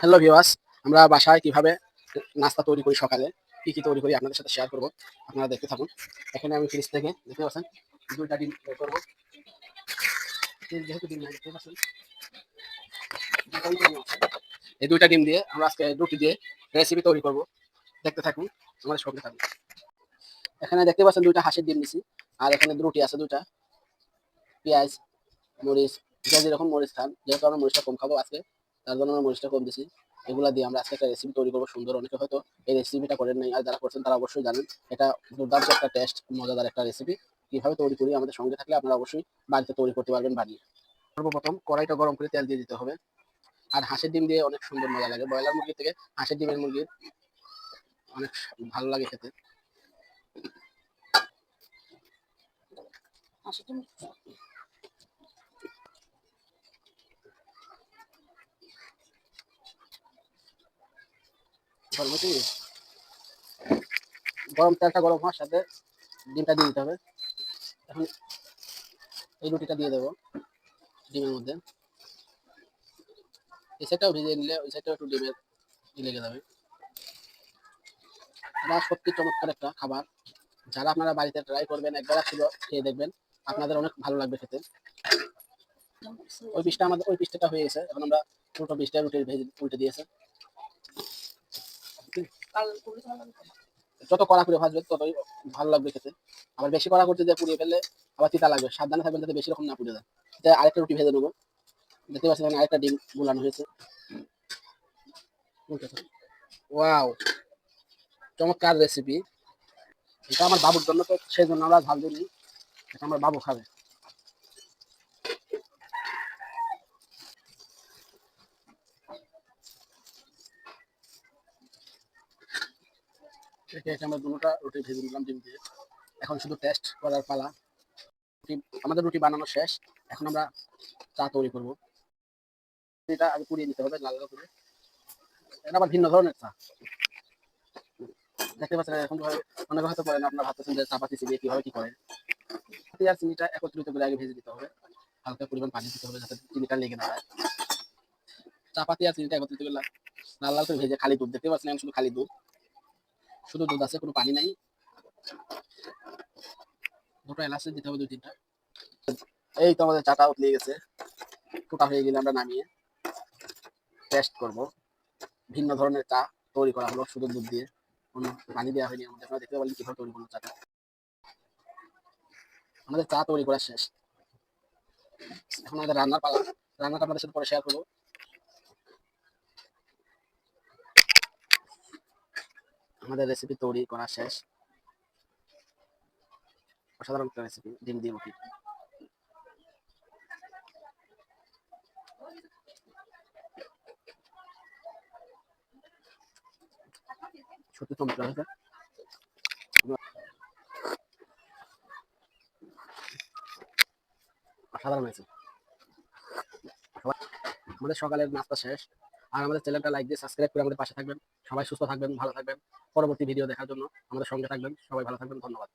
Hello ভিওয়াস আমরা বাসায় কীভাবে নাস্তা তৈরি করি সকালে, কি কি তৈরি করি আপনাদের সাথে শেয়ার করব। আপনারা দেখতে থাকুন। এখানে আমি ফ্রিজ থেকে, দেখতে পাচ্ছেন? দুইটা ডিম করব। যেহেতু ডিম দেখতে পাচ্ছেন? এই দুইটা ডিম দিয়ে আমরা আজকে রুটি দিয়ে রেসিপি তৈরি করব। দেখতে থাকুন, আমাদের সঙ্গে থাকুন। এখানে দেখতে পাচ্ছেন দুইটা হাঁসের ডিম নিছি, আর এখানে রুটি আছে দুইটা। পেঁয়াজ, মরিচ যে যেরকম মরিচ খান, যেহেতু আমরা মরিচটা কম খাব আজকে, তার জন্য আমরা মরিচটা কম দিছি। এগুলা দিয়ে আমরা আজকে একটা রেসিপি তৈরি করব সুন্দর। অনেকে হয়তো এই রেসিপিটা করেন নাই, আর যারা করছেন তারা অবশ্যই জানেন। এটা দুর্দান্ত একটা টেস্ট মজাদার একটা রেসিপি কীভাবে তৈরি করি, আমাদের সঙ্গে থাকলে আপনারা অবশ্যই বাড়িতে তৈরি করতে পারবেন বানিয়ে সর্বপ্রথম কড়াইটা গরম করে তেল দিয়ে দিতে হবে। আর হাঁসের ডিম দিয়ে অনেক সুন্দর মজা লাগে। ব্রয়লার মুরগির থেকে হাঁসের ডিমের মুরগির অনেক ভালো লাগে খেতে। হাঁসের হয়েছে কি? গরম তেলটা গরম হওয়ার সাথে ডিমটা দিয়ে দিতে হবে। এখন এই রুটিটা দিয়ে দেবো ডিমের মধ্যে। এই সাইডটাও ভিজিয়ে নিলে, ওই সাইডটাও একটু ডিমের লেগে যাবে। এটা সত্যি চমৎকার একটা খাবার। যারা আপনারা বাড়িতে ট্রাই করবেন, একবার ছিল খেয়ে দেখবেন, আপনাদের অনেক ভালো লাগবে খেতে। ওই পিসটা আমাদের, ওই পিসটা হয়ে গেছে। এখন আমরা ছোটো পিসটা রুটি ভেজে উল্টে দিয়েছে। যত কড়া করে ভাজবে ততই ভালো লাগবে খেতে। আবার বেশি কড়া করতে যে পুড়িয়ে ফেললে আবার তিতা লাগবে। সাবধানে থাকবেন যাতে বেশি রকম না পুড়ে যায়। আরেকটা রুটি ভেজে নেব। দেখতে পাচ্ছেন এখানে আরেকটা ডিম গুলানো হয়েছে। ওয়াও! চমৎকার রেসিপি এটা আমার বাবুর জন্য তো, সেই জন্য আমরা ঝাল দিই এটা আমার বাবু খাবে। একে আমরা দুটোটা রুটি ভেজে নিলাম ডিম দিয়ে। এখন শুধু টেস্ট করার পালা। আমাদের রুটি বানানো শেষ। এখন আমরা চা তৈরি করব। এটা আগে পুড়িয়ে নিতে হবে, লাল লাল করে। এটা আবার ভিন্ন ধরনের চা। দেখতে পাচ্ছেন, এখন অনেকে হয়তো করেন আপনারা ভাবতেছেন যে চাপাতি চিবিয়ে কীভাবে কি করে। চাপাতি আর চিনিটা একত্রিত করে আগে ভেজে দিতে হবে। হালকা পরিমাণ পানি দিতে হবে যাতে চিনিটা লেগে না যায়। চাপাতি আর চিনিটা একত্রিত করে লাল লাল করে ভেজে খালি দুধ। দেখতে পাচ্ছেন শুধু খালি দুধ। শুধু দুধ আছে, কোনো পানি নাই। দুটো এলাচ দিতে হবে দুই তিনটা। এই তো আমাদের চাটা উতলে গেছে। ফুটা হয়ে গেলে আমরা নামিয়ে টেস্ট করব। ভিন্ন ধরনের চা তৈরি করা হলো শুধু দুধ দিয়ে। কোনো পানি দেওয়া হয়নি আমাদের। দেখতে পারলেন কীভাবে তৈরি করল চাটা। আমাদের চা তৈরি করা শেষ। এখন আমাদের রান্নার পালা। রান্নাটা আপনাদের সাথে পরে শেয়ার করব। আমাদের রেসিপি তৈরি করা শেষ। অসাধারণ একটা রেসিপি ডিম দিয়ে রুটি সত্যি চমৎকার হয়েছে। অসাধারণ হয়েছে। আমাদের সকালের নাস্তা শেষ। আর আমাদের চ্যানেলটা লাইক দিয়ে সাবস্ক্রাইব করে আমাদের পাশে থাকবেন। সবাই সুস্থ থাকবেন, ভালো থাকবেন। পরবর্তী ভিডিও দেখার জন্য আমাদের সঙ্গে থাকবেন। সবাই ভালো থাকবেন, ধন্যবাদ।